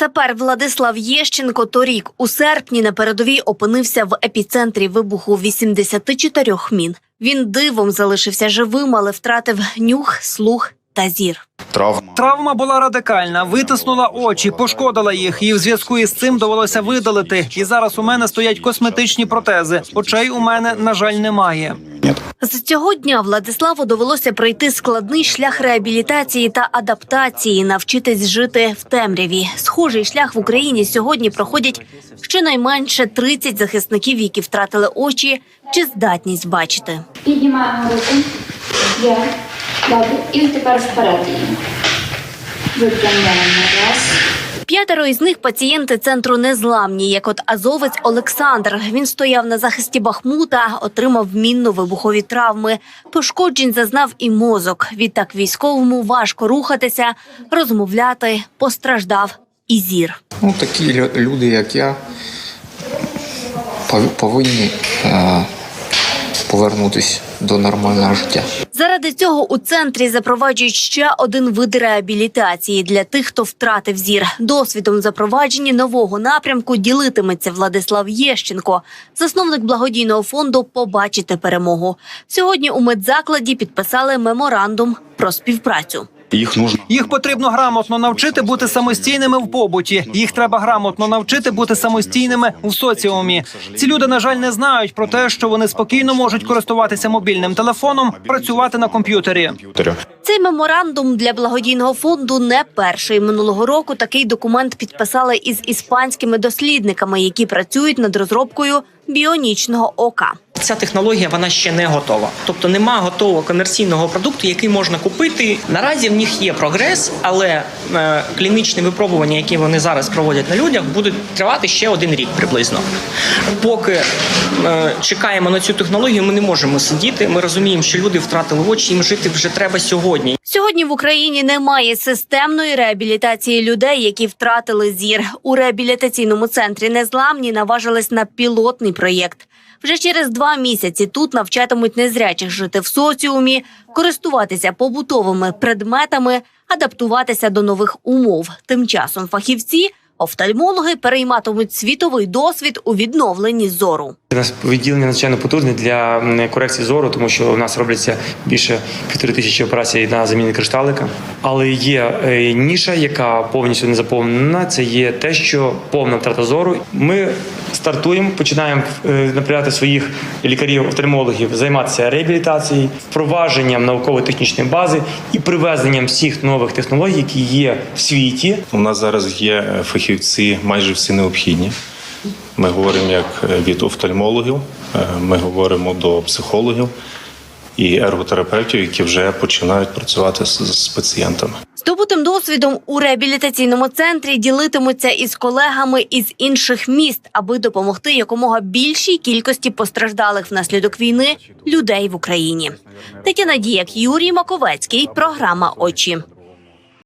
Сапер Владислав Єщенко торік у серпні на передовій опинився в епіцентрі вибуху 84 мін. Він дивом залишився живим, але втратив нюх, слух та зір. Травма. Травма була радикальна, витиснула очі, пошкодила їх, і в зв'язку із цим довелося видалити. І зараз у мене стоять косметичні протези. Очей у мене на жаль немає. З цього дня Владиславу довелося пройти складний шлях реабілітації та адаптації, навчитись жити в темряві. Схожий шлях в Україні сьогодні проходять щонайменше 30 захисників, які втратили очі чи здатність бачити. Піднімаємо руку. Є. Добре. І тепер вперед її. Випрямляємо. Раз. П'ятеро із них пацієнти центру незламні, як от азовець Олександр. Він стояв на захисті Бахмута, отримав мінно-вибухові травми. Пошкоджень зазнав і мозок. Відтак військовому важко рухатися, розмовляти, постраждав і зір. Ну, такі лю- люди, як я, пов- повинні е, повернутися до нормального життя. Заради цього у центрі запроваджують ще один вид реабілітації для тих, хто втратив зір. Досвідом запровадження нового напрямку ділитиметься Владислав Єщенко, засновник благодійного фонду Побачити перемогу. Сьогодні у медзакладі підписали меморандум про співпрацю. Їх нужно Їх потрібно грамотно навчити бути самостійними в побуті. Їх треба грамотно навчити бути самостійними в соціумі. Ці люди, на жаль, не знають про те, що вони спокійно можуть користуватися мобільним телефоном, працювати на комп'ютері. комп'ютері. Цей меморандум для благодійного фонду не перший. Минулого року такий документ підписали із іспанськими дослідниками, які працюють над розробкою біонічного ока. Ця технологія вона ще не готова, тобто нема готового комерційного продукту, який можна купити. Наразі в них є прогрес, але е, клінічні випробування, які вони зараз проводять на людях, будуть тривати ще один рік приблизно. Поки чекаємо на цю технологію, ми не можемо сидіти. Ми розуміємо, що люди втратили очі, їм жити вже треба сьогодні. Сьогодні в Україні немає системної реабілітації людей, які втратили зір. У реабілітаційному центрі незламні наважились на пілотний проєкт. Вже через два місяці тут навчатимуть незрячих жити в соціумі, користуватися побутовими предметами, адаптуватися до нових умов. Тим часом фахівці, офтальмологи перейматимуть світовий досвід у відновленні зору. У нас відділення надзвичайно потужне для корекції зору, тому що у нас робляться більше півтори тисячі операцій на заміні кришталика. Але є е, ніша, яка повністю не заповнена. Це є те, що повна втрата зору. Ми стартуємо, починаємо е, направляти своїх лікарів-офтальмологів займатися реабілітацією, впровадженням науково-технічної бази і привезенням всіх нових технологій, які є в світі, У нас зараз є е, фахівці майже всі необхідні. Ми говоримо як е, від офтальмологів, е, ми говоримо до психологів і ерготерапевтів, які вже починають працювати з, з пацієнтами. Здобутим досвідом у реабілітаційному центрі ділитимуться із колегами із інших міст, аби допомогти якомога більшій кількості постраждалих внаслідок війни людей в Україні. Тетяна Діяк, Юрій Маковецький, програма Очі.